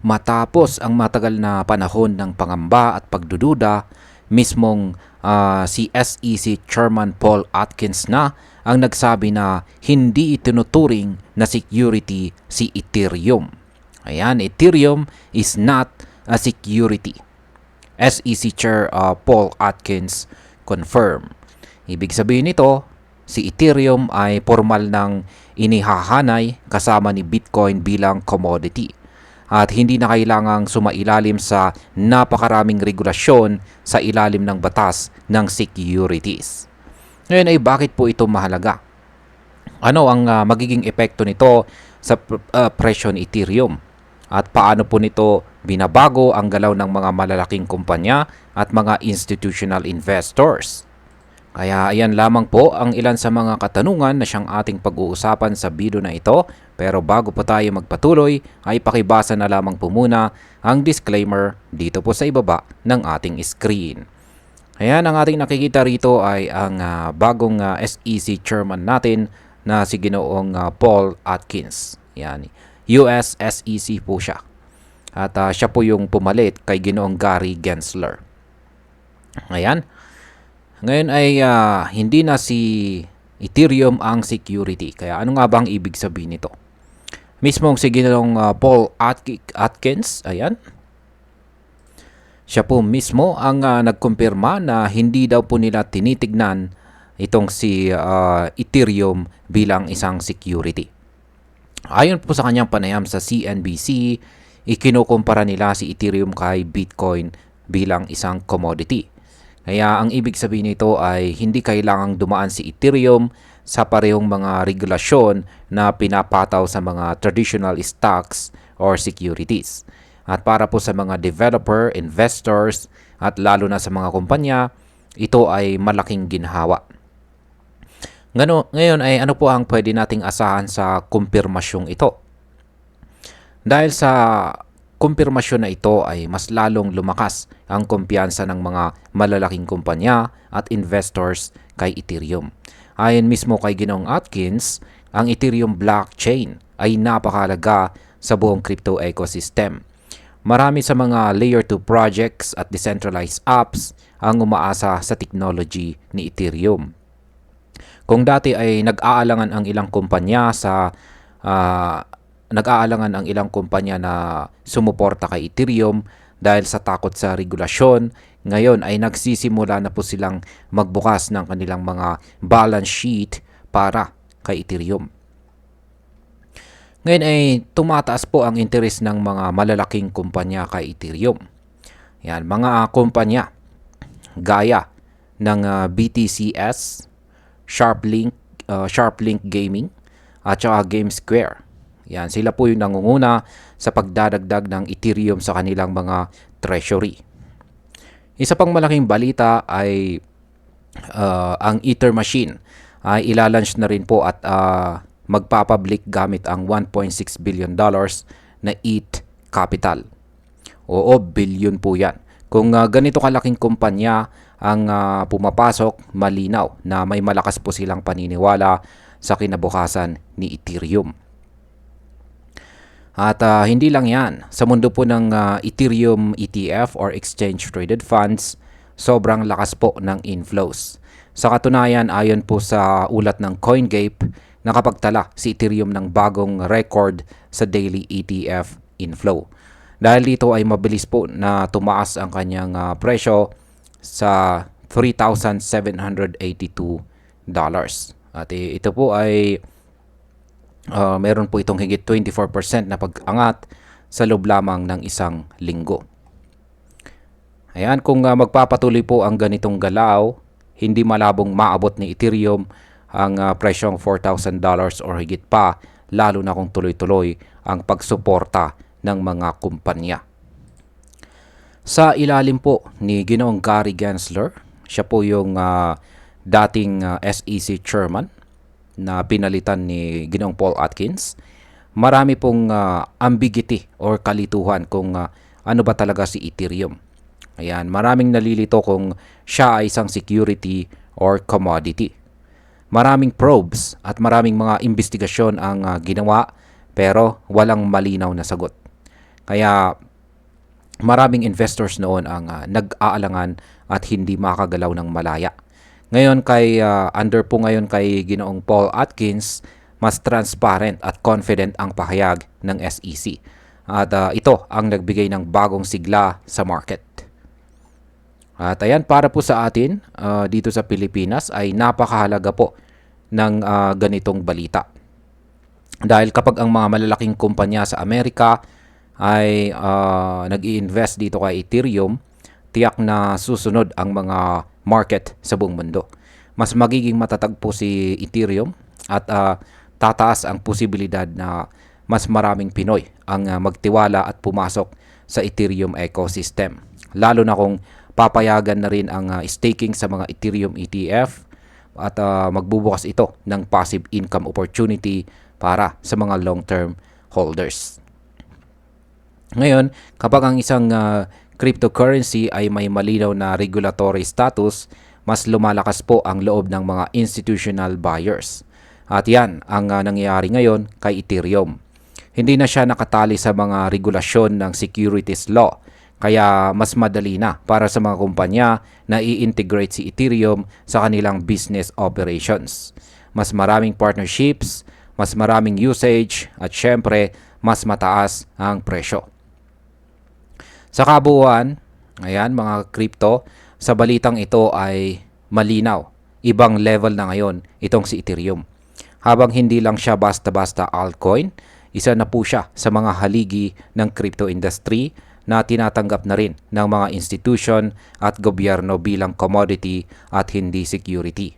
matapos ang matagal na panahon ng pangamba at pagdududa, mismong ah, si SEC Chairman Paul Atkins na ang nagsabi na hindi itinuturing na security si Ethereum. Ayan, Ethereum is not a security. SEC Chair uh, Paul Atkins confirm. Ibig sabihin nito, si Ethereum ay formal ng inihahanay kasama ni Bitcoin bilang commodity at hindi na kailangang sumailalim sa napakaraming regulasyon sa ilalim ng batas ng securities. Ngayon ay bakit po ito mahalaga? Ano ang ah, magiging epekto nito sa pr- ah, presyo ni Ethereum? At paano po nito binabago ang galaw ng mga malalaking kumpanya at mga institutional investors? Kaya ayan lamang po ang ilan sa mga katanungan na siyang ating pag-uusapan sa video na ito. Pero bago po tayo magpatuloy, ay pakibasa na lamang po muna ang disclaimer dito po sa ibaba ng ating screen. Ayan, ang ating nakikita rito ay ang ah, bagong ah, SEC chairman natin na si Ginoong ah, Paul Atkins. Yan, US SEC po siya. At ah, siya po yung pumalit kay Ginoong Gary Gensler. Ayan. Ngayon ay ah, hindi na si Ethereum ang security. Kaya ano nga ba ang ibig sabihin nito? Mismong si Ginoong ah, Paul Atki- Atkins, ayan, siya po mismo ang ah, nagkumpirma na hindi daw po nila tinitignan itong si ah, Ethereum bilang isang security. Ayon po sa kanyang panayam sa CNBC, ikinukumpara nila si Ethereum kay Bitcoin bilang isang commodity. Kaya ang ibig sabihin nito ay hindi kailangang dumaan si Ethereum sa parehong mga regulasyon na pinapataw sa mga traditional stocks or securities. At para po sa mga developer, investors, at lalo na sa mga kumpanya, ito ay malaking ginhawa. Ngano, ngayon ay ano po ang pwede nating asahan sa kumpirmasyong ito? Dahil sa kumpirmasyon na ito ay mas lalong lumakas ang kumpiyansa ng mga malalaking kumpanya at investors kay Ethereum. Ayon mismo kay Ginong Atkins, ang Ethereum blockchain ay napakalaga sa buong crypto ecosystem. Marami sa mga layer 2 projects at decentralized apps ang umaasa sa technology ni Ethereum. Kung dati ay nag-aalangan ang ilang kumpanya sa ah, nag-aalangan ang ilang kumpanya na sumuporta kay Ethereum dahil sa takot sa regulasyon, ngayon ay nagsisimula na po silang magbukas ng kanilang mga balance sheet para kay Ethereum. Ngayon ay tumataas po ang interes ng mga malalaking kumpanya kay Ethereum. Yan, mga kumpanya gaya ng ah, BTCS, Sharplink, uh, Sharplink Gaming, at saka GameSquare. Yan, sila po yung nangunguna sa pagdadagdag ng Ethereum sa kanilang mga treasury. Isa pang malaking balita ay uh, ang Ether machine ay ilalunch na rin po at uh, magpapublic gamit ang 1.6 billion dollars na ETH capital. Oo, billion po yan. Kung uh, ganito kalaking kumpanya ang uh, pumapasok, malinaw na may malakas po silang paniniwala sa kinabukasan ni Ethereum. At uh, hindi lang yan, sa mundo po ng uh, Ethereum ETF or Exchange Traded Funds, sobrang lakas po ng inflows. Sa katunayan, ayon po sa ulat ng CoinGape, nakapagtala si Ethereum ng bagong record sa daily ETF inflow. Dahil dito ay mabilis po na tumaas ang kanyang uh, presyo sa $3,782 dollars. At eh, ito po ay uh, meron po itong higit 24% na pag-angat sa loob lamang ng isang linggo. Ayan, kung uh, magpapatuloy po ang ganitong galaw, hindi malabong maabot ni Ethereum ang uh, presyong $4,000 or higit pa, lalo na kung tuloy-tuloy ang pagsuporta ng mga kumpanya. Sa ilalim po ni Ginoong Gary Gensler, siya po yung uh, dating uh, SEC chairman na pinalitan ni Ginoong Paul Atkins. Marami pong uh, ambiguity or kalituhan kung uh, ano ba talaga si Ethereum. Ayan, maraming nalilito kung siya ay isang security or commodity. Maraming probes at maraming mga investigasyon ang uh, ginawa pero walang malinaw na sagot. Kaya maraming investors noon ang ah, nag-aalangan at hindi makagalaw ng malaya. Ngayon kay ah, under po ngayon kay Ginoong Paul Atkins, mas transparent at confident ang pahayag ng SEC. At ah, ito ang nagbigay ng bagong sigla sa market. At ayan, para po sa atin ah, dito sa Pilipinas ay napakahalaga po ng ah, ganitong balita. Dahil kapag ang mga malalaking kumpanya sa Amerika ay ah, nag invest dito kay Ethereum, tiyak na susunod ang mga market sa buong mundo. Mas magiging matatag po si Ethereum at ah, tataas ang posibilidad na mas maraming Pinoy ang ah, magtiwala at pumasok sa Ethereum ecosystem. Lalo na kung papayagan na rin ang ah, staking sa mga Ethereum ETF at ah, magbubukas ito ng passive income opportunity para sa mga long-term holders. Ngayon, kapag ang isang ah, cryptocurrency ay may malinaw na regulatory status, mas lumalakas po ang loob ng mga institutional buyers. At yan ang ah, nangyayari ngayon kay Ethereum. Hindi na siya nakatali sa mga regulasyon ng securities law, kaya mas madali na para sa mga kumpanya na i-integrate si Ethereum sa kanilang business operations. Mas maraming partnerships, mas maraming usage, at syempre, mas mataas ang presyo. Sa kabuuan, ayan mga crypto, sa balitang ito ay malinaw. Ibang level na ngayon itong si Ethereum. Habang hindi lang siya basta-basta altcoin, isa na po siya sa mga haligi ng crypto industry na tinatanggap na rin ng mga institution at gobyerno bilang commodity at hindi security.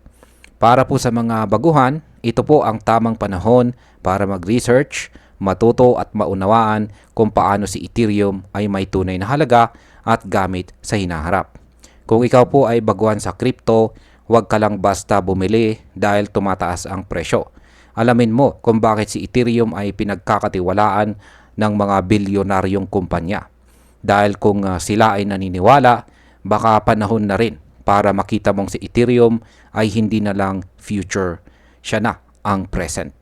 Para po sa mga baguhan, ito po ang tamang panahon para mag-research, matuto at maunawaan kung paano si Ethereum ay may tunay na halaga at gamit sa hinaharap. Kung ikaw po ay baguhan sa crypto, huwag ka lang basta bumili dahil tumataas ang presyo. Alamin mo kung bakit si Ethereum ay pinagkakatiwalaan ng mga bilyonaryong kumpanya. Dahil kung ah, sila ay naniniwala, baka panahon na rin para makita mong si Ethereum ay hindi na lang future, siya na ang present.